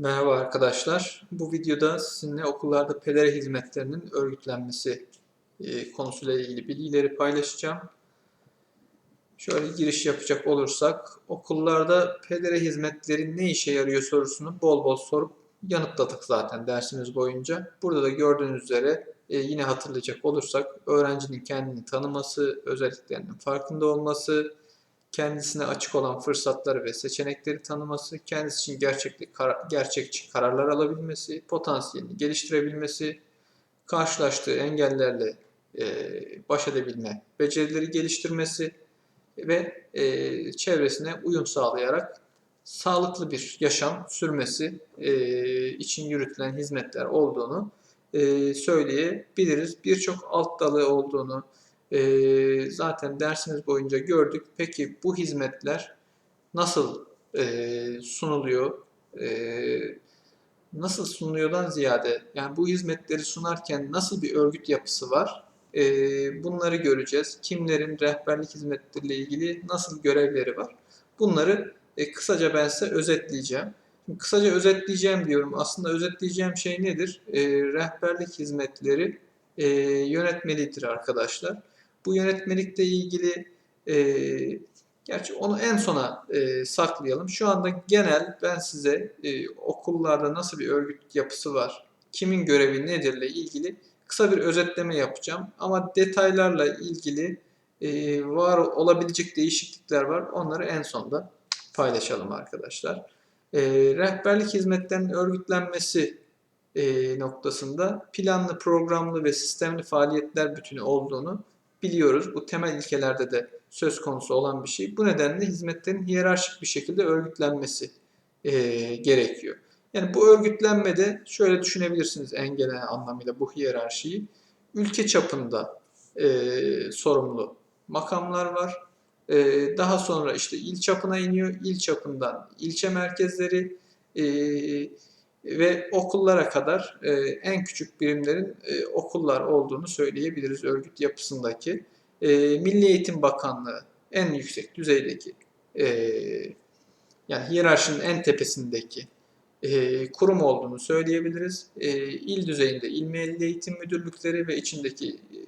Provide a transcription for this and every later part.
Merhaba arkadaşlar. Bu videoda sizinle okullarda pedere hizmetlerinin örgütlenmesi e, konusuyla ilgili bilgileri paylaşacağım. Şöyle giriş yapacak olursak, okullarda pedere hizmetleri ne işe yarıyor sorusunu bol bol sorup yanıtladık zaten dersimiz boyunca. Burada da gördüğünüz üzere e, yine hatırlayacak olursak öğrencinin kendini tanıması, özelliklerinin farkında olması, kendisine açık olan fırsatları ve seçenekleri tanıması, kendisi için gerçeklik, kar- gerçekçi kararlar alabilmesi, potansiyelini geliştirebilmesi, karşılaştığı engellerle e, baş edebilme becerileri geliştirmesi ve e, çevresine uyum sağlayarak sağlıklı bir yaşam sürmesi e, için yürütülen hizmetler olduğunu e, söyleyebiliriz. Birçok alt dalı olduğunu, e, zaten dersimiz boyunca gördük. Peki bu hizmetler nasıl e, sunuluyor? E, nasıl sunuluyordan ziyade yani bu hizmetleri sunarken nasıl bir örgüt yapısı var? E, bunları göreceğiz. Kimlerin rehberlik hizmetleriyle ilgili nasıl görevleri var? Bunları e, kısaca ben size özetleyeceğim. Kısaca özetleyeceğim diyorum. Aslında özetleyeceğim şey nedir? E, rehberlik hizmetleri e, yönetmelidir arkadaşlar. Bu yönetmelikle ilgili e, gerçi onu en sona e, saklayalım. Şu anda genel ben size e, okullarda nasıl bir örgüt yapısı var, kimin görevi nedirle ilgili kısa bir özetleme yapacağım. Ama detaylarla ilgili e, var olabilecek değişiklikler var. Onları en sonda paylaşalım arkadaşlar. E, rehberlik hizmetlerinin örgütlenmesi e, noktasında planlı, programlı ve sistemli faaliyetler bütünü olduğunu biliyoruz. Bu temel ilkelerde de söz konusu olan bir şey. Bu nedenle hizmetlerin hiyerarşik bir şekilde örgütlenmesi e, gerekiyor. Yani bu örgütlenmede şöyle düşünebilirsiniz en genel anlamıyla bu hiyerarşiyi. Ülke çapında e, sorumlu makamlar var. E, daha sonra işte il çapına iniyor. İl çapından ilçe merkezleri e, ve okullara kadar e, en küçük birimlerin e, okullar olduğunu söyleyebiliriz örgüt yapısındaki. E, Milli Eğitim Bakanlığı en yüksek düzeydeki e, yani hiyerarşinin en tepesindeki e, kurum olduğunu söyleyebiliriz. E, il düzeyinde il milli eğitim müdürlükleri ve içindeki e,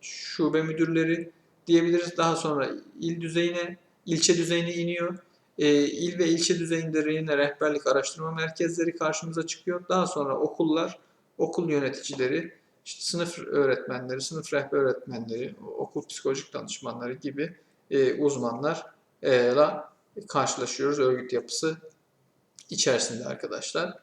şube müdürleri diyebiliriz. Daha sonra il düzeyine, ilçe düzeyine iniyor. E, il ve ilçe düzeyinde yine rehberlik araştırma merkezleri karşımıza çıkıyor. Daha sonra okullar, okul yöneticileri, işte sınıf öğretmenleri, sınıf rehber öğretmenleri, okul psikolojik danışmanları gibi e, uzmanlarla karşılaşıyoruz örgüt yapısı içerisinde arkadaşlar.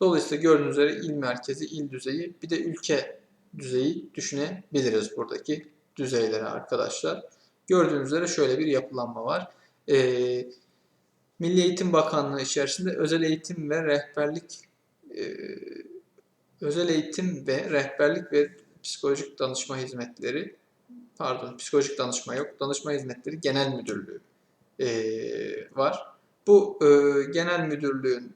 Dolayısıyla gördüğünüz üzere il merkezi, il düzeyi bir de ülke düzeyi düşünebiliriz buradaki düzeyleri arkadaşlar. Gördüğünüz üzere şöyle bir yapılanma var. Ee, Milli Eğitim Bakanlığı içerisinde özel eğitim ve rehberlik e, özel eğitim ve rehberlik ve psikolojik danışma hizmetleri pardon psikolojik danışma yok danışma hizmetleri genel müdürlüğü e, var. Bu e, genel müdürlüğün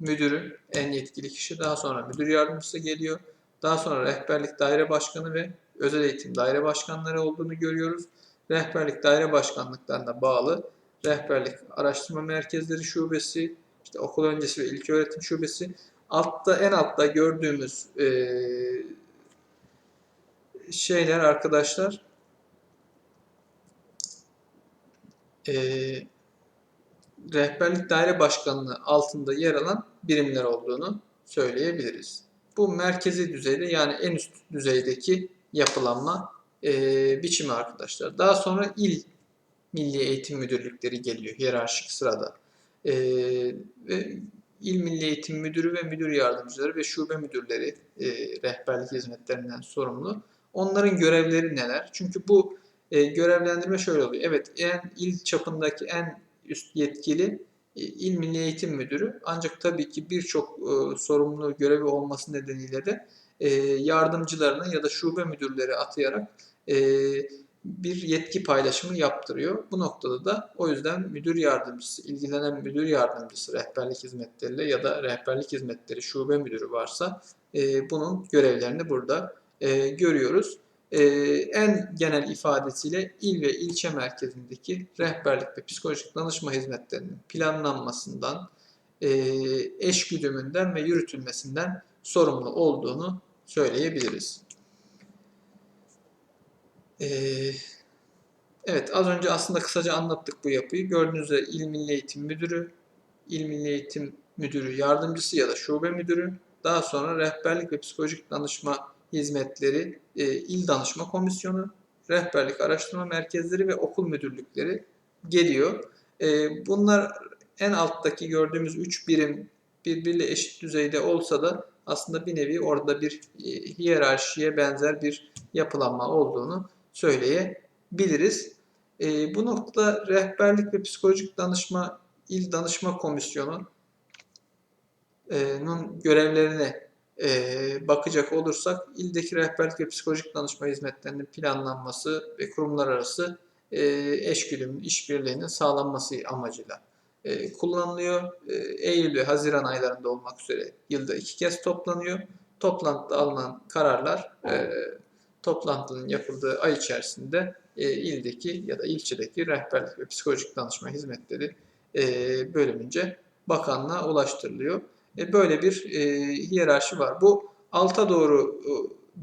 müdürü en yetkili kişi daha sonra müdür yardımcısı geliyor. Daha sonra rehberlik daire başkanı ve özel eğitim daire başkanları olduğunu görüyoruz. Rehberlik daire başkanlıklarına bağlı rehberlik araştırma merkezleri şubesi, işte okul öncesi ve ilköğretim şubesi. Altta en altta gördüğümüz e, şeyler arkadaşlar e, rehberlik daire başkanlığı altında yer alan birimler olduğunu söyleyebiliriz. Bu merkezi düzeyde yani en üst düzeydeki yapılanma e, biçimi arkadaşlar. Daha sonra il milli eğitim müdürlükleri geliyor hiyerarşik sırada. E, ve il milli eğitim müdürü ve müdür yardımcıları ve şube müdürleri e, rehberlik hizmetlerinden sorumlu. Onların görevleri neler? Çünkü bu e, görevlendirme şöyle oluyor. Evet en il çapındaki en üst yetkili e, il milli eğitim müdürü ancak tabii ki birçok e, sorumlu görevi olması nedeniyle de e, yardımcılarını ya da şube müdürleri atayarak e, bir yetki paylaşımı yaptırıyor. Bu noktada da o yüzden müdür yardımcısı, ilgilenen müdür yardımcısı rehberlik hizmetleriyle ya da rehberlik hizmetleri şube müdürü varsa e, bunun görevlerini burada e, görüyoruz. E, en genel ifadesiyle il ve ilçe merkezindeki rehberlik ve psikolojik danışma hizmetlerinin planlanmasından e, eş güdümünden ve yürütülmesinden sorumlu olduğunu söyleyebiliriz. E, evet az önce aslında kısaca anlattık bu yapıyı. Gördüğünüz üzere İl Milli Eğitim Müdürü, İl Milli Eğitim Müdürü Yardımcısı ya da Şube Müdürü, daha sonra Rehberlik ve Psikolojik Danışma Hizmetleri e, İl Danışma Komisyonu, Rehberlik Araştırma Merkezleri ve Okul Müdürlükleri geliyor. E, bunlar en alttaki gördüğümüz üç birim birbiriyle eşit düzeyde olsa da aslında bir nevi orada bir e, hiyerarşiye benzer bir yapılanma olduğunu söyleyebiliriz. E, bu noktada rehberlik ve psikolojik danışma il danışma komisyonu nun görevlerine e, bakacak olursak ildeki rehberlik ve psikolojik danışma hizmetlerinin planlanması ve kurumlar arası e, eşgüdümün, işbirliğinin sağlanması amacıyla e, kullanılıyor. E, Eylül ve Haziran aylarında olmak üzere yılda iki kez toplanıyor. Toplantıda alınan kararlar e, toplantının yapıldığı ay içerisinde e, ildeki ya da ilçedeki rehberlik ve psikolojik danışma hizmetleri e, bölümünce bakanlığa ulaştırılıyor. E, böyle bir e, hiyerarşi var. Bu alta doğru e,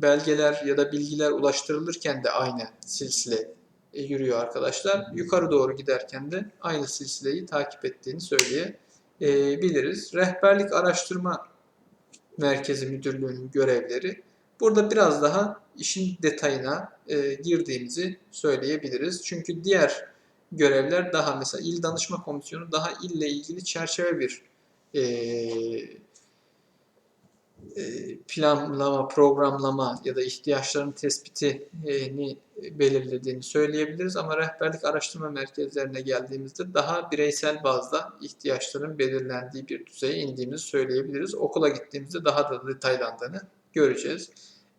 belgeler ya da bilgiler ulaştırılırken de aynı silsile e, yürüyor arkadaşlar. Yukarı doğru giderken de aynı silsileyi takip ettiğini söyleyebiliriz. Rehberlik Araştırma Merkezi Müdürlüğü'nün görevleri burada biraz daha işin detayına e, girdiğimizi söyleyebiliriz. Çünkü diğer görevler daha mesela il danışma komisyonu daha ille ilgili çerçeve bir e, e, planlama, programlama ya da ihtiyaçların tespitini belirlediğini söyleyebiliriz. Ama rehberlik araştırma merkezlerine geldiğimizde daha bireysel bazda ihtiyaçların belirlendiği bir düzeye indiğimizi söyleyebiliriz. Okula gittiğimizde daha da detaylandığını göreceğiz.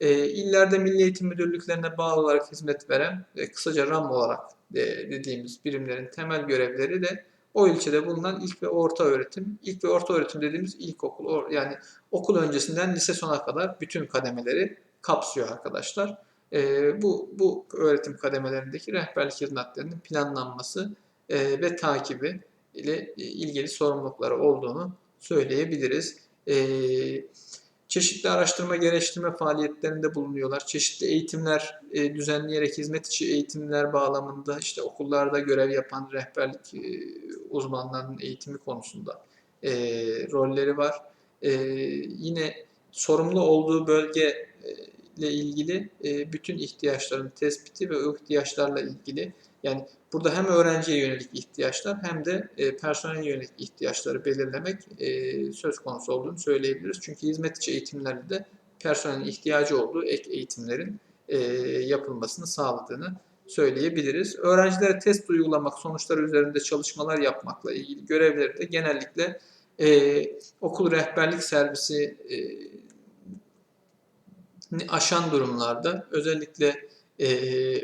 E, illerde Milli Eğitim Müdürlüklerine bağlı olarak hizmet veren ve kısaca RAM olarak dediğimiz birimlerin temel görevleri de o ilçede bulunan ilk ve orta öğretim, ilk ve orta öğretim dediğimiz ilkokul, yani okul öncesinden lise sona kadar bütün kademeleri kapsıyor arkadaşlar. E, bu, bu öğretim kademelerindeki rehberlik hizmetlerinin planlanması e, ve takibi ile ilgili sorumlulukları olduğunu söyleyebiliriz. E, çeşitli araştırma geliştirme faaliyetlerinde bulunuyorlar. Çeşitli eğitimler e, düzenleyerek hizmet içi eğitimler bağlamında işte okullarda görev yapan rehberlik e, uzmanlarının eğitimi konusunda e, rolleri var. E, yine sorumlu olduğu bölge e, ile ilgili e, bütün ihtiyaçların tespiti ve ihtiyaçlarla ilgili yani burada hem öğrenciye yönelik ihtiyaçlar hem de e, personel yönelik ihtiyaçları belirlemek e, söz konusu olduğunu söyleyebiliriz. Çünkü hizmet içi eğitimlerde de personelin ihtiyacı olduğu ek eğitimlerin yapılmasını sağladığını söyleyebiliriz. Öğrencilere test uygulamak, sonuçları üzerinde çalışmalar yapmakla ilgili görevleri de genellikle e, okul rehberlik servisi e, aşan durumlarda özellikle e,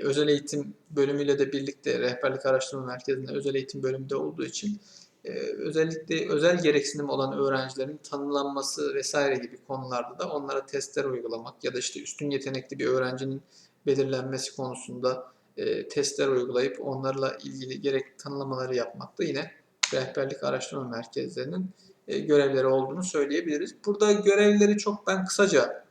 özel eğitim bölümüyle de birlikte rehberlik araştırma merkezinde özel eğitim bölümünde olduğu için e, özellikle özel gereksinim olan öğrencilerin tanımlanması vesaire gibi konularda da onlara testler uygulamak ya da işte üstün yetenekli bir öğrencinin belirlenmesi konusunda e, testler uygulayıp onlarla ilgili gerek tanımlamaları yapmak da yine rehberlik araştırma merkezlerinin e, görevleri olduğunu söyleyebiliriz. Burada görevleri çok ben kısaca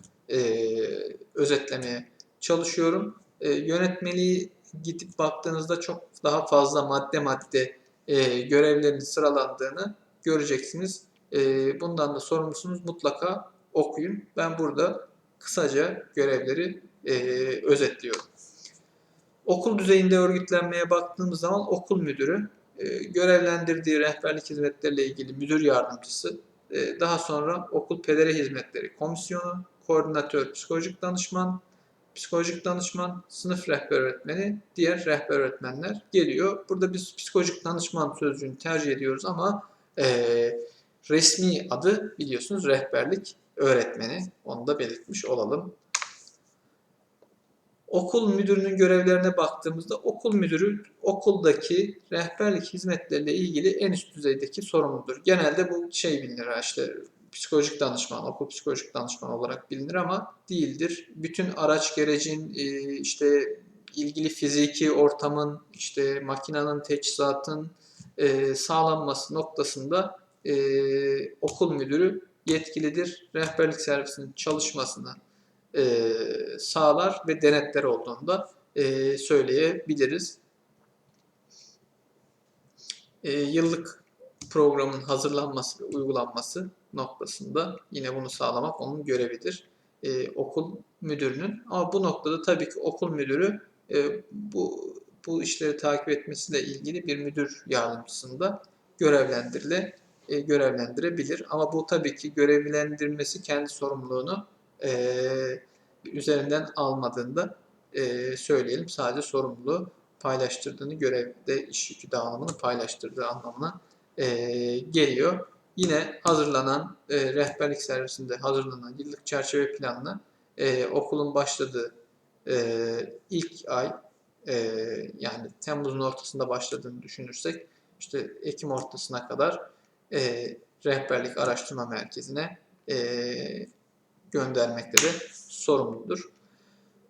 özetlemeye çalışıyorum. E, yönetmeliği gidip baktığınızda çok daha fazla madde madde e, görevlerin sıralandığını göreceksiniz. E, bundan da sorumlusunuz mutlaka okuyun. Ben burada kısaca görevleri e, özetliyorum. Okul düzeyinde örgütlenmeye baktığımız zaman okul müdürü, e, görevlendirdiği rehberlik hizmetleriyle ilgili müdür yardımcısı, e, daha sonra okul pedere hizmetleri komisyonu, koordinatör, psikolojik danışman, psikolojik danışman, sınıf rehber öğretmeni, diğer rehber öğretmenler geliyor. Burada biz psikolojik danışman sözcüğünü tercih ediyoruz ama e, resmi adı biliyorsunuz rehberlik öğretmeni. Onu da belirtmiş olalım. Okul müdürünün görevlerine baktığımızda okul müdürü okuldaki rehberlik hizmetleriyle ilgili en üst düzeydeki sorumludur. Genelde bu şey bilinir işte psikolojik danışman, okul psikolojik danışman olarak bilinir ama değildir. Bütün araç gerecin e, işte ilgili fiziki ortamın, işte makinenin, teçhizatın e, sağlanması noktasında e, okul müdürü yetkilidir. Rehberlik servisinin çalışmasını sağlar ve denetler olduğunu da e, söyleyebiliriz. Yıllık programın hazırlanması ve uygulanması noktasında yine bunu sağlamak onun görevidir. E, okul müdürünün. Ama bu noktada tabii ki okul müdürü e, bu bu işleri takip etmesiyle ilgili bir müdür yardımcısını da görevlendirile e, görevlendirebilir. Ama bu tabii ki görevlendirmesi kendi sorumluluğunu e, üzerinden almadığında e, söyleyelim. Sadece sorumluluğu paylaştırdığını, görevde iş yükü dağılımını paylaştırdığı anlamına e, geliyor. Yine hazırlanan e, rehberlik servisinde hazırlanan yıllık çerçeve planına e, okulun başladığı e, ilk ay e, yani Temmuz'un ortasında başladığını düşünürsek işte Ekim ortasına kadar e, rehberlik araştırma merkezine e, göndermekte de sorumludur.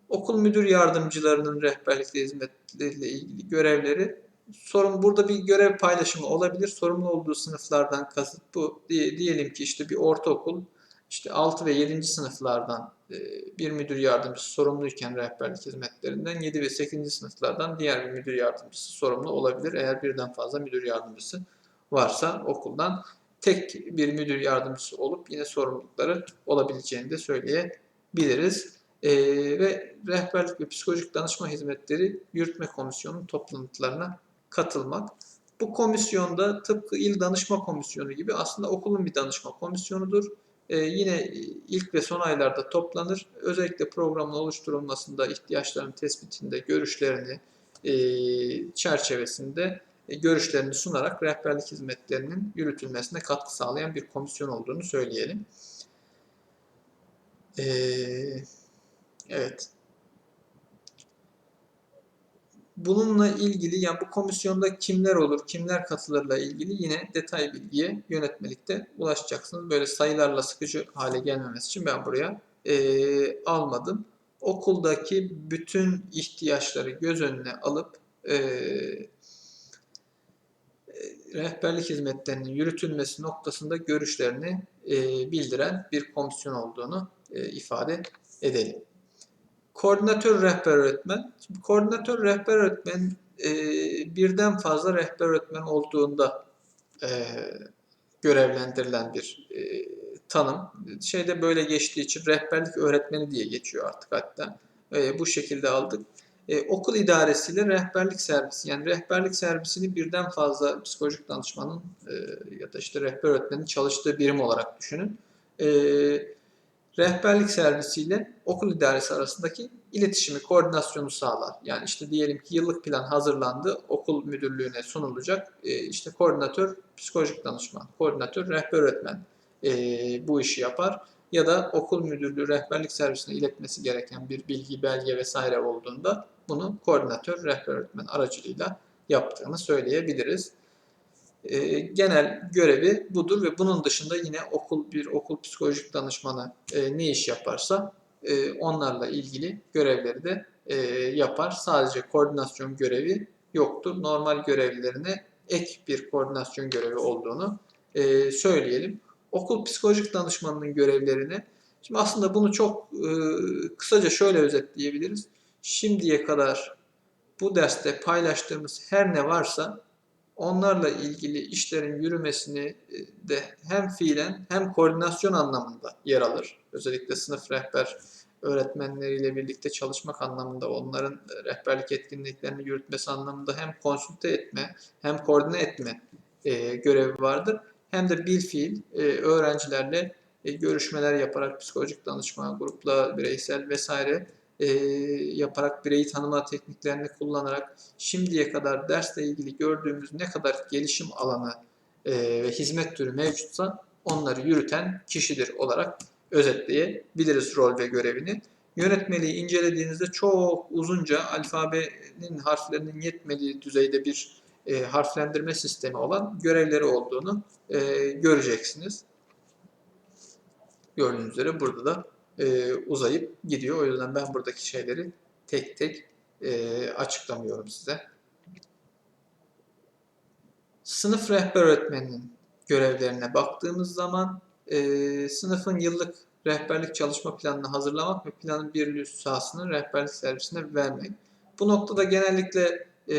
Okul müdür yardımcılarının rehberlikle hizmetleriyle ilgili görevleri sorun burada bir görev paylaşımı olabilir. Sorumlu olduğu sınıflardan kasıt bu. Diye, diyelim ki işte bir ortaokul işte 6 ve 7. sınıflardan e, bir müdür yardımcısı sorumluyken rehberlik hizmetlerinden 7 ve 8. sınıflardan diğer bir müdür yardımcısı sorumlu olabilir. Eğer birden fazla müdür yardımcısı varsa okuldan tek bir müdür yardımcısı olup yine sorumlulukları olabileceğini de söyleyebiliriz. Ee, ve rehberlik ve psikolojik danışma hizmetleri yürütme komisyonunun toplantılarına katılmak. Bu komisyonda tıpkı il danışma komisyonu gibi aslında okulun bir danışma komisyonudur. Ee, yine ilk ve son aylarda toplanır. Özellikle programın oluşturulmasında, ihtiyaçların tespitinde, görüşlerini e, çerçevesinde e, görüşlerini sunarak rehberlik hizmetlerinin yürütülmesine katkı sağlayan bir komisyon olduğunu söyleyelim. Ee, evet. Bununla ilgili yani bu komisyonda kimler olur, kimler katılırla ilgili yine detay bilgiye yönetmelikte ulaşacaksınız. Böyle sayılarla sıkıcı hale gelmemesi için ben buraya e, almadım. Okuldaki bütün ihtiyaçları göz önüne alıp e, rehberlik hizmetlerinin yürütülmesi noktasında görüşlerini e, bildiren bir komisyon olduğunu e, ifade edelim. Koordinatör rehber öğretmen. Şimdi koordinatör rehber öğretmen e, birden fazla rehber öğretmen olduğunda e, görevlendirilen bir e, tanım. Şeyde böyle geçtiği için rehberlik öğretmeni diye geçiyor artık hatta. E, bu şekilde aldık. E, okul idaresiyle rehberlik servisi yani rehberlik servisini birden fazla psikolojik danışmanın e, ya da işte rehber öğretmenin çalıştığı birim olarak düşünün. E, rehberlik servisiyle okul idaresi arasındaki iletişimi, koordinasyonu sağlar. Yani işte diyelim ki yıllık plan hazırlandı, okul müdürlüğüne sunulacak. E, işte koordinatör, psikolojik danışman, koordinatör, rehber öğretmen e, bu işi yapar. Ya da okul müdürlüğü rehberlik servisine iletmesi gereken bir bilgi, belge vesaire olduğunda bunu koordinatör, rehber öğretmen aracılığıyla yaptığını söyleyebiliriz. E, genel görevi budur ve bunun dışında yine okul bir okul psikolojik danışmanı e, ne iş yaparsa e, onlarla ilgili görevleri de e, yapar. Sadece koordinasyon görevi yoktur. Normal görevlerine ek bir koordinasyon görevi olduğunu e, söyleyelim. Okul psikolojik danışmanının görevlerini Şimdi aslında bunu çok e, kısaca şöyle özetleyebiliriz. Şimdiye kadar bu derste paylaştığımız her ne varsa onlarla ilgili işlerin yürümesini de hem fiilen hem koordinasyon anlamında yer alır. Özellikle sınıf rehber öğretmenleriyle birlikte çalışmak anlamında, onların rehberlik etkinliklerini yürütmesi anlamında hem konsülte etme hem koordine etme e, görevi vardır. Hem de bil fiil e, öğrencilerle e, görüşmeler yaparak psikolojik danışma, grupla, bireysel vesaire e, yaparak bireyi tanıma tekniklerini kullanarak şimdiye kadar dersle ilgili gördüğümüz ne kadar gelişim alanı e, ve hizmet türü mevcutsa onları yürüten kişidir olarak özetleyebiliriz rol ve görevini. Yönetmeliği incelediğinizde çok uzunca alfabenin harflerinin yetmediği düzeyde bir e, harflendirme sistemi olan görevleri olduğunu e, göreceksiniz. Gördüğünüz üzere burada da e, uzayıp gidiyor. O yüzden ben buradaki şeyleri tek tek e, açıklamıyorum size. Sınıf rehber öğretmeninin görevlerine baktığımız zaman e, sınıfın yıllık rehberlik çalışma planını hazırlamak ve planın bir sahasını rehberlik servisine vermek. Bu noktada genellikle e,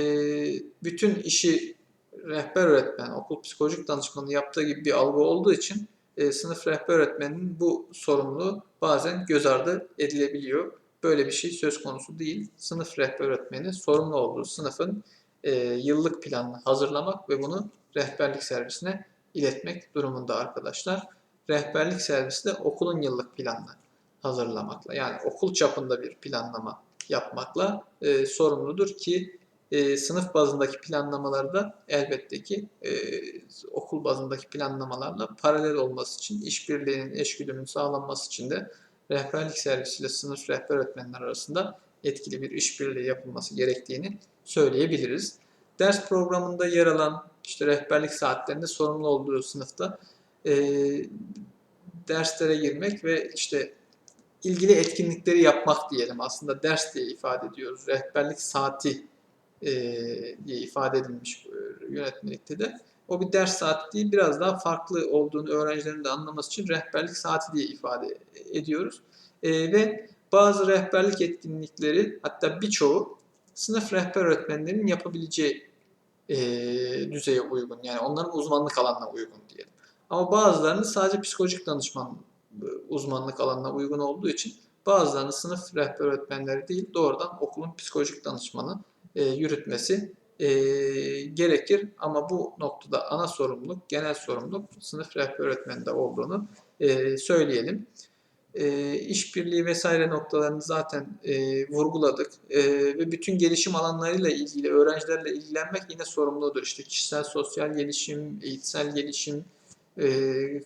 bütün işi rehber öğretmen, okul psikolojik danışmanı yaptığı gibi bir algı olduğu için e, sınıf rehber öğretmeninin bu sorumluluğu bazen göz ardı edilebiliyor. Böyle bir şey söz konusu değil. Sınıf rehber öğretmeni sorumlu olduğu sınıfın e, yıllık planını hazırlamak ve bunu rehberlik servisine iletmek durumunda arkadaşlar. Rehberlik servisi de okulun yıllık planını hazırlamakla yani okul çapında bir planlama yapmakla e, sorumludur ki e, sınıf bazındaki planlamaları da elbette ki e, okul bazındaki planlamalarla paralel olması için işbirliğinin, eşgüdümün sağlanması için de rehberlik servisiyle sınıf rehber öğretmenler arasında etkili bir işbirliği yapılması gerektiğini söyleyebiliriz. Ders programında yer alan işte rehberlik saatlerinde sorumlu olduğu sınıfta e, derslere girmek ve işte ilgili etkinlikleri yapmak diyelim. Aslında ders diye ifade ediyoruz. Rehberlik saati e, diye ifade edilmiş e, yönetmelikte de. O bir ders saati değil, biraz daha farklı olduğunu öğrencilerin de anlaması için rehberlik saati diye ifade ediyoruz. E, ve bazı rehberlik etkinlikleri, hatta birçoğu sınıf rehber öğretmenlerinin yapabileceği e, düzeye uygun. Yani onların uzmanlık alanına uygun diyelim. Ama bazılarını sadece psikolojik danışman e, uzmanlık alanına uygun olduğu için bazılarını sınıf rehber öğretmenleri değil doğrudan okulun psikolojik danışmanı e, yürütmesi e, gerekir. Ama bu noktada ana sorumluluk, genel sorumluluk sınıf rehber öğretmeninde olduğunu e, söyleyelim. E, işbirliği vesaire noktalarını zaten e, vurguladık e, ve bütün gelişim alanlarıyla ilgili öğrencilerle ilgilenmek yine sorumludur. İşte kişisel sosyal gelişim, eğitsel gelişim, e,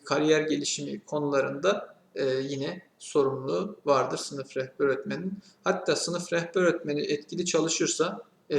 kariyer gelişimi konularında e, yine sorumluluğu vardır sınıf rehber öğretmeninin. Hatta sınıf rehber öğretmeni etkili çalışırsa e,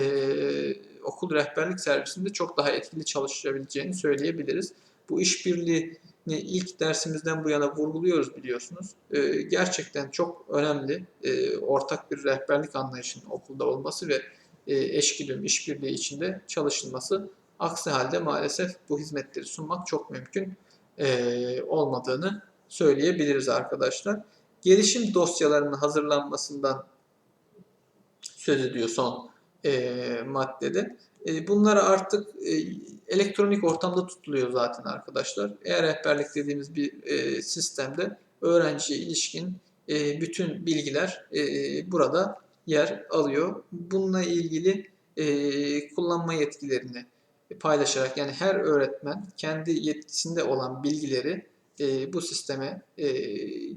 okul rehberlik servisinde çok daha etkili çalışabileceğini söyleyebiliriz. Bu işbirliğini ilk dersimizden bu yana vurguluyoruz biliyorsunuz. E, gerçekten çok önemli e, ortak bir rehberlik anlayışının okulda olması ve e, eşgüdüm, işbirliği içinde çalışılması. Aksi halde maalesef bu hizmetleri sunmak çok mümkün e, olmadığını söyleyebiliriz arkadaşlar. Gelişim dosyalarının hazırlanmasından söz ediyor son e, maddede. E, bunlar artık e, elektronik ortamda tutuluyor zaten arkadaşlar. Eğer rehberlik dediğimiz bir e, sistemde öğrenciye ilişkin e, bütün bilgiler e, burada yer alıyor. Bununla ilgili e, kullanma yetkilerini paylaşarak yani her öğretmen kendi yetkisinde olan bilgileri e, bu sisteme e,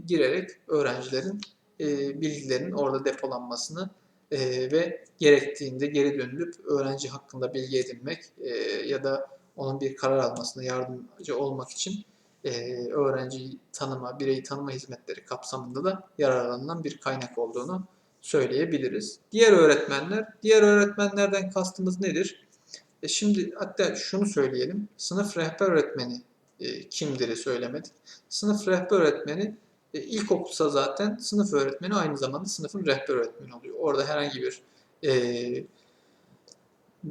girerek öğrencilerin e, bilgilerinin orada depolanmasını e, ve gerektiğinde geri dönülüp öğrenci hakkında bilgi edinmek e, ya da onun bir karar almasına yardımcı olmak için e, öğrenciyi tanıma, bireyi tanıma hizmetleri kapsamında da yararlanılan bir kaynak olduğunu söyleyebiliriz. Diğer öğretmenler, diğer öğretmenlerden kastımız nedir? E şimdi hatta şunu söyleyelim. Sınıf rehber öğretmeni e, kimdir'i söylemedik. Sınıf rehber öğretmeni e, ilkokulsa zaten sınıf öğretmeni aynı zamanda sınıfın rehber öğretmeni oluyor. Orada herhangi bir e,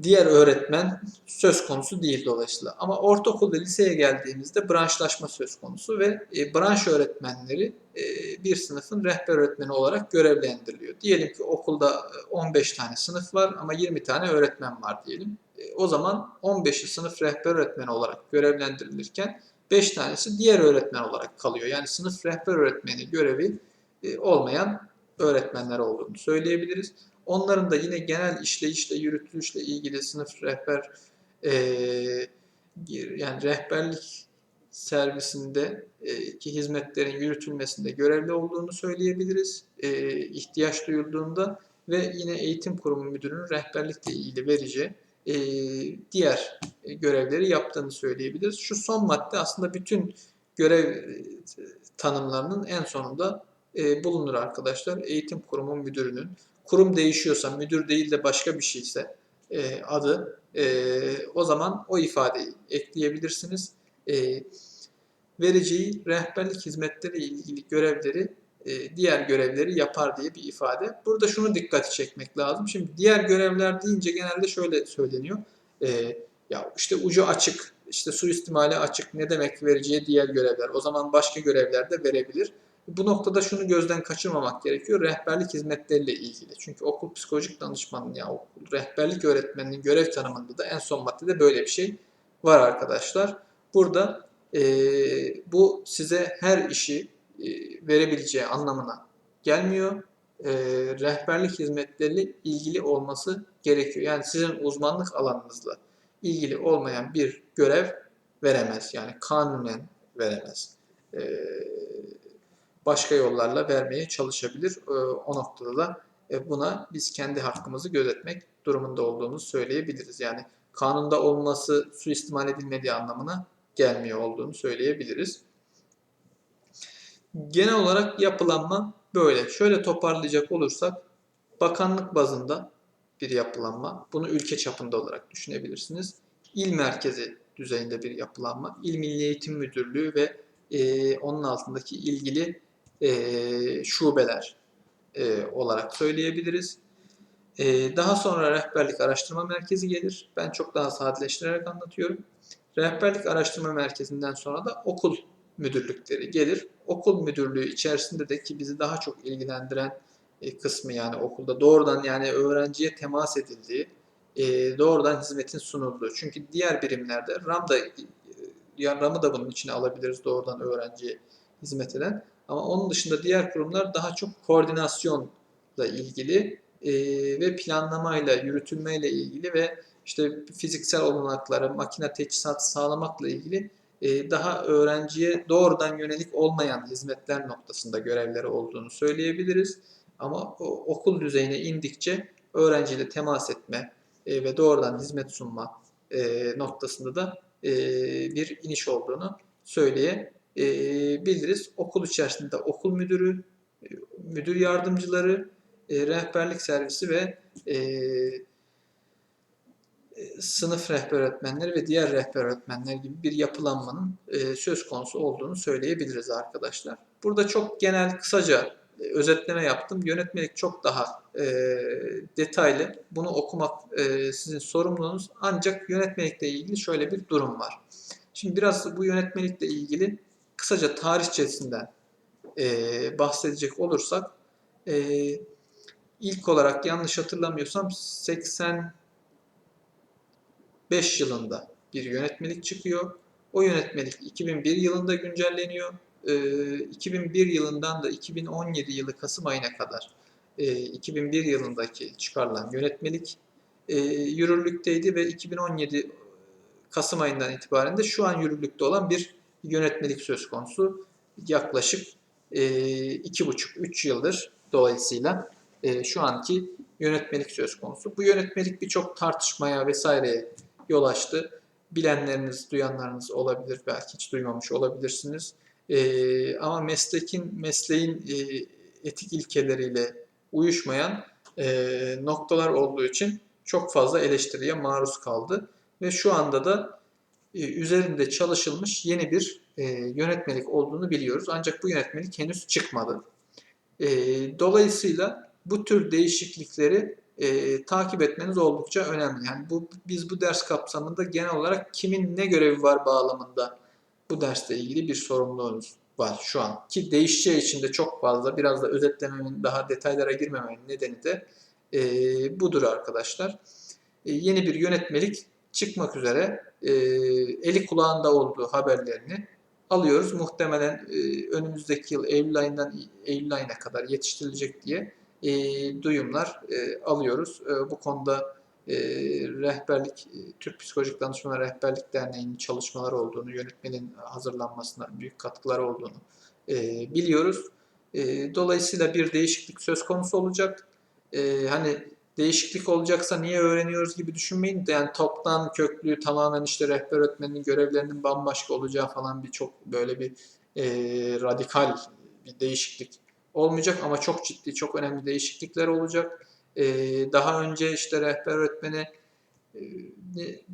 diğer öğretmen söz konusu değil dolayısıyla. Ama ortaokul ve liseye geldiğimizde branşlaşma söz konusu ve e, branş öğretmenleri e, bir sınıfın rehber öğretmeni olarak görevlendiriliyor. Diyelim ki okulda 15 e, tane sınıf var ama 20 tane öğretmen var diyelim. E, o zaman 15'i sınıf rehber öğretmeni olarak görevlendirilirken 5 tanesi diğer öğretmen olarak kalıyor. Yani sınıf rehber öğretmeni görevi e, olmayan öğretmenler olduğunu söyleyebiliriz. Onların da yine genel işleyişle, yürütülüşle ilgili sınıf rehber e, yani rehberlik servisinde e, ki hizmetlerin yürütülmesinde görevli olduğunu söyleyebiliriz. E, ihtiyaç duyulduğunda ve yine eğitim kurumu müdürünün rehberlikle ilgili vereceği e, diğer görevleri yaptığını söyleyebiliriz. Şu son madde aslında bütün görev e, tanımlarının en sonunda e, bulunur arkadaşlar. Eğitim kurumu müdürünün kurum değişiyorsa, müdür değil de başka bir şeyse e, adı, e, o zaman o ifadeyi ekleyebilirsiniz. E, vereceği rehberlik hizmetleri ilgili görevleri e, diğer görevleri yapar diye bir ifade. Burada şunu dikkati çekmek lazım. Şimdi diğer görevler deyince genelde şöyle söyleniyor. E, ya işte ucu açık işte suistimale açık ne demek vereceği diğer görevler. O zaman başka görevler de verebilir. Bu noktada şunu gözden kaçırmamak gerekiyor. Rehberlik hizmetleriyle ilgili. Çünkü okul psikolojik danışmanının ya okul rehberlik öğretmeninin görev tanımında da en son maddede böyle bir şey var arkadaşlar. Burada e, bu size her işi e, verebileceği anlamına gelmiyor. E, rehberlik hizmetleriyle ilgili olması gerekiyor. Yani sizin uzmanlık alanınızla ilgili olmayan bir görev veremez. Yani kanunen veremez. E, başka yollarla vermeye çalışabilir. E, o noktada da e, buna biz kendi hakkımızı gözetmek durumunda olduğumuzu söyleyebiliriz. Yani kanunda olması suistimal edilmediği anlamına gelmiyor olduğunu söyleyebiliriz. Genel olarak yapılanma böyle. Şöyle toparlayacak olursak bakanlık bazında bir yapılanma. Bunu ülke çapında olarak düşünebilirsiniz. İl merkezi düzeyinde bir yapılanma. İl Milli Eğitim Müdürlüğü ve e, onun altındaki ilgili e, şubeler e, olarak söyleyebiliriz. E, daha sonra rehberlik araştırma merkezi gelir. Ben çok daha sadeleştirerek anlatıyorum. Rehberlik araştırma merkezinden sonra da okul müdürlükleri gelir. Okul müdürlüğü içerisinde de ki bizi daha çok ilgilendiren e, kısmı yani okulda doğrudan yani öğrenciye temas edildiği, e, doğrudan hizmetin sunulduğu. Çünkü diğer birimlerde RAM da ya RAM'ı da bunun içine alabiliriz doğrudan öğrenciye hizmet eden. Ama onun dışında diğer kurumlar daha çok koordinasyonla ilgili e, ve planlamayla, yürütülmeyle ilgili ve işte fiziksel olanakları, makine teçhizat sağlamakla ilgili e, daha öğrenciye doğrudan yönelik olmayan hizmetler noktasında görevleri olduğunu söyleyebiliriz. Ama okul düzeyine indikçe öğrenciyle temas etme e, ve doğrudan hizmet sunma e, noktasında da e, bir iniş olduğunu söyleyebiliriz. Okul içerisinde okul müdürü, e, müdür yardımcıları, e, rehberlik servisi ve e, sınıf rehber öğretmenleri ve diğer rehber öğretmenler gibi bir yapılanmanın e, söz konusu olduğunu söyleyebiliriz arkadaşlar. Burada çok genel kısaca e, özetleme yaptım. Yönetmelik çok daha e, detaylı. Bunu okumak e, sizin sorumluluğunuz. Ancak yönetmelikle ilgili şöyle bir durum var. Şimdi biraz bu yönetmelikle ilgili kısaca tarihçesinden e, bahsedecek olursak e, ilk olarak yanlış hatırlamıyorsam 80 5 yılında bir yönetmelik çıkıyor. O yönetmelik 2001 yılında güncelleniyor. 2001 yılından da 2017 yılı Kasım ayına kadar 2001 yılındaki çıkarılan yönetmelik yürürlükteydi ve 2017 Kasım ayından itibaren de şu an yürürlükte olan bir yönetmelik söz konusu. Yaklaşık 2,5-3 yıldır dolayısıyla şu anki yönetmelik söz konusu. Bu yönetmelik birçok tartışmaya vesaireye yol açtı. Bilenleriniz, duyanlarınız olabilir, belki hiç duymamış olabilirsiniz. E, ama meslekin, mesleğin e, etik ilkeleriyle uyuşmayan e, noktalar olduğu için çok fazla eleştiriye maruz kaldı. Ve şu anda da e, üzerinde çalışılmış yeni bir e, yönetmelik olduğunu biliyoruz. Ancak bu yönetmelik henüz çıkmadı. E, dolayısıyla bu tür değişiklikleri e, takip etmeniz oldukça önemli. Yani bu biz bu ders kapsamında genel olarak kimin ne görevi var bağlamında bu dersle ilgili bir sorumluluğunuz var şu an. Ki değişeceği için de çok fazla biraz da özetlememin daha detaylara girmemenin nedeni de e, budur arkadaşlar. E, yeni bir yönetmelik çıkmak üzere e, eli kulağında olduğu haberlerini alıyoruz. Muhtemelen e, önümüzdeki yıl Eylül ayından Eylül ayına kadar yetiştirilecek diye e, duyumlar e, alıyoruz. E, bu konuda e, rehberlik, e, Türk Psikolojik Danışmanlar Rehberlik Derneği'nin çalışmaları olduğunu, yönetmenin hazırlanmasına büyük katkıları olduğunu e, biliyoruz. E, dolayısıyla bir değişiklik söz konusu olacak. E, hani değişiklik olacaksa niye öğreniyoruz gibi düşünmeyin. Yani toptan köklü tamamen işte rehber öğretmenin görevlerinin bambaşka olacağı falan bir çok böyle bir e, radikal bir değişiklik olmayacak ama çok ciddi, çok önemli değişiklikler olacak. Ee, daha önce işte rehber öğretmene e,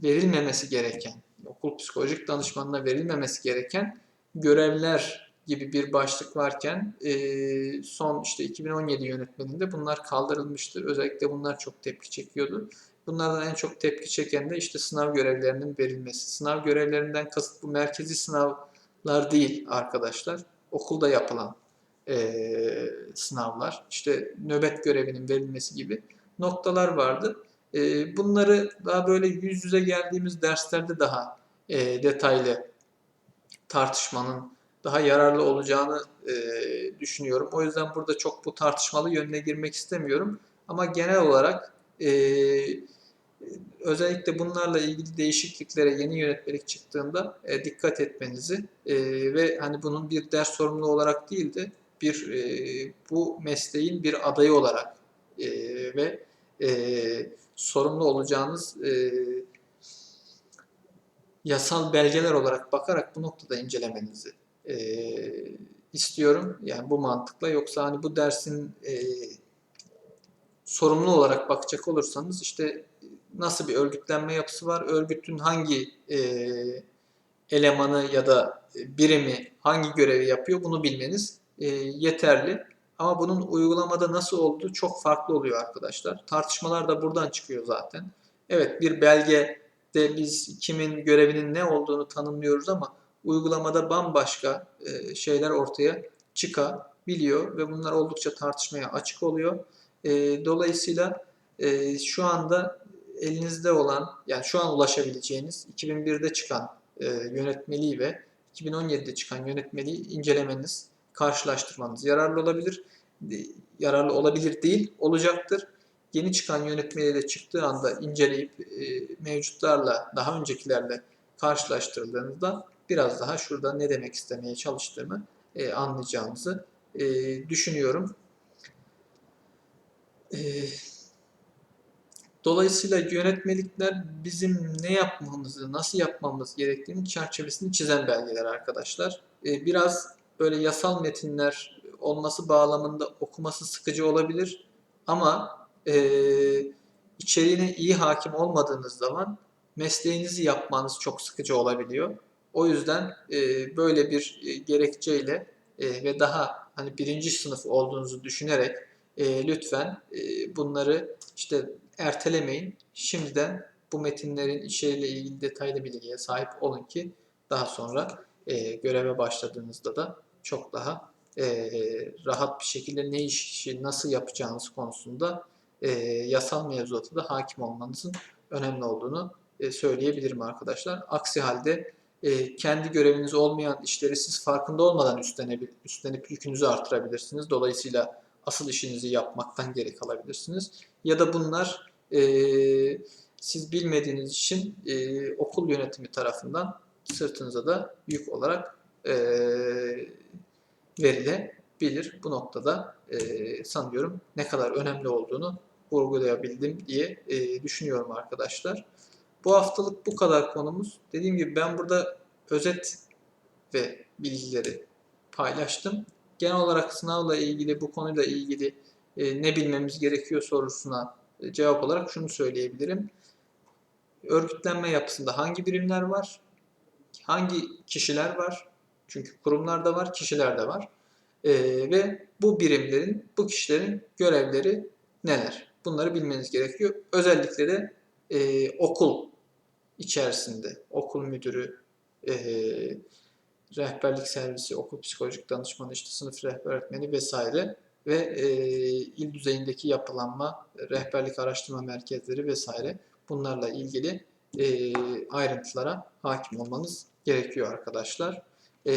verilmemesi gereken, okul psikolojik danışmanına verilmemesi gereken görevler gibi bir başlık varken e, son işte 2017 yönetmeninde bunlar kaldırılmıştı. Özellikle bunlar çok tepki çekiyordu. Bunlardan en çok tepki çeken de işte sınav görevlerinin verilmesi. Sınav görevlerinden kasıt bu merkezi sınavlar değil arkadaşlar. Okulda yapılan eee, sınavlar, işte nöbet görevinin verilmesi gibi noktalar vardı. Eee, bunları daha böyle yüz yüze geldiğimiz derslerde daha eee, detaylı tartışmanın daha yararlı olacağını eee, düşünüyorum. O yüzden burada çok bu tartışmalı yönüne girmek istemiyorum. Ama genel olarak eee, özellikle bunlarla ilgili değişikliklere yeni yönetmelik çıktığında e, dikkat etmenizi e, ve hani bunun bir ders sorumluluğu olarak değil de bir e, bu mesleğin bir adayı olarak e, ve e, sorumlu olacağınız e, yasal belgeler olarak bakarak bu noktada incelemenizi e, istiyorum. Yani bu mantıkla yoksa hani bu dersin e, sorumlu olarak bakacak olursanız işte nasıl bir örgütlenme yapısı var, örgütün hangi e, elemanı ya da birimi hangi görevi yapıyor bunu bilmeniz e, yeterli. Ama bunun uygulamada nasıl olduğu çok farklı oluyor arkadaşlar. Tartışmalar da buradan çıkıyor zaten. Evet bir belgede biz kimin görevinin ne olduğunu tanımlıyoruz ama uygulamada bambaşka e, şeyler ortaya çıkabiliyor ve bunlar oldukça tartışmaya açık oluyor. E, dolayısıyla e, şu anda elinizde olan yani şu an ulaşabileceğiniz 2001'de çıkan e, yönetmeliği ve 2017'de çıkan yönetmeliği incelemeniz, karşılaştırmanız yararlı olabilir. E, Yararlı olabilir değil, olacaktır. Yeni çıkan yönetmeliği de çıktığı anda inceleyip e, mevcutlarla, daha öncekilerle karşılaştırıldığınızda biraz daha şurada ne demek istemeye çalıştığımı e, anlayacağınızı düşünüyorum. Dolayısıyla yönetmelikler bizim ne yapmamızı, nasıl yapmamız gerektiğini çerçevesini çizen belgeler arkadaşlar. Biraz böyle yasal metinler olması bağlamında okuması sıkıcı olabilir ama e, içeriğine iyi hakim olmadığınız zaman mesleğinizi yapmanız çok sıkıcı olabiliyor. O yüzden e, böyle bir e, gerekçeyle e, ve daha hani birinci sınıf olduğunuzu düşünerek e, lütfen e, bunları işte ertelemeyin. Şimdiden bu metinlerin içeriğiyle ilgili detaylı bilgiye sahip olun ki daha sonra e, göreve başladığınızda da çok daha e, rahat bir şekilde ne işi nasıl yapacağınız konusunda e, yasal mevzuata da hakim olmanızın önemli olduğunu e, söyleyebilirim arkadaşlar. Aksi halde e, kendi göreviniz olmayan işleri siz farkında olmadan üstlenip, üstlenip yükünüzü artırabilirsiniz. Dolayısıyla asıl işinizi yapmaktan geri kalabilirsiniz. Ya da bunlar e, siz bilmediğiniz için e, okul yönetimi tarafından sırtınıza da yük olarak e, verilebilir. Bu noktada e, sanıyorum ne kadar önemli olduğunu vurgulayabildim diye e, düşünüyorum arkadaşlar. Bu haftalık bu kadar konumuz. Dediğim gibi ben burada özet ve bilgileri paylaştım. Genel olarak sınavla ilgili, bu konuyla ilgili e, ne bilmemiz gerekiyor sorusuna e, cevap olarak şunu söyleyebilirim. Örgütlenme yapısında hangi birimler var? Hangi kişiler var? Çünkü kurumlar da var, kişiler de var. E, ve bu birimlerin, bu kişilerin görevleri neler? Bunları bilmeniz gerekiyor. Özellikle de e, okul içerisinde, okul müdürü, e, rehberlik servisi, okul psikolojik danışmanı, işte sınıf rehber öğretmeni vesaire ve e, il düzeyindeki yapılanma, rehberlik araştırma merkezleri vesaire bunlarla ilgili e, ayrıntılara hakim olmanız gerekiyor arkadaşlar. E,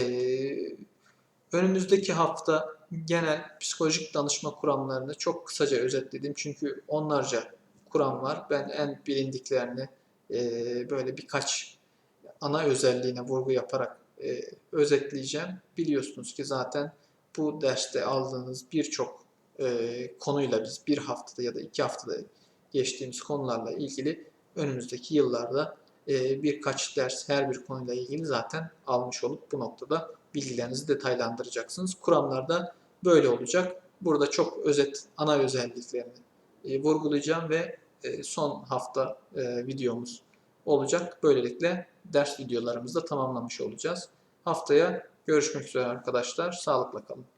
önümüzdeki hafta genel psikolojik danışma kuramlarını çok kısaca özetledim çünkü onlarca kuram var. Ben en bilindiklerini e, böyle birkaç ana özelliğine vurgu yaparak e, özetleyeceğim. Biliyorsunuz ki zaten bu derste aldığınız birçok e, konuyla biz bir haftada ya da iki haftada geçtiğimiz konularla ilgili önümüzdeki yıllarda e, birkaç ders her bir konuyla ilgili zaten almış olup bu noktada bilgilerinizi detaylandıracaksınız. Kuramlarda böyle olacak. Burada çok özet ana özelliklerini e, vurgulayacağım ve e, son hafta e, videomuz olacak. Böylelikle ders videolarımızı da tamamlamış olacağız. Haftaya görüşmek üzere arkadaşlar. Sağlıkla kalın.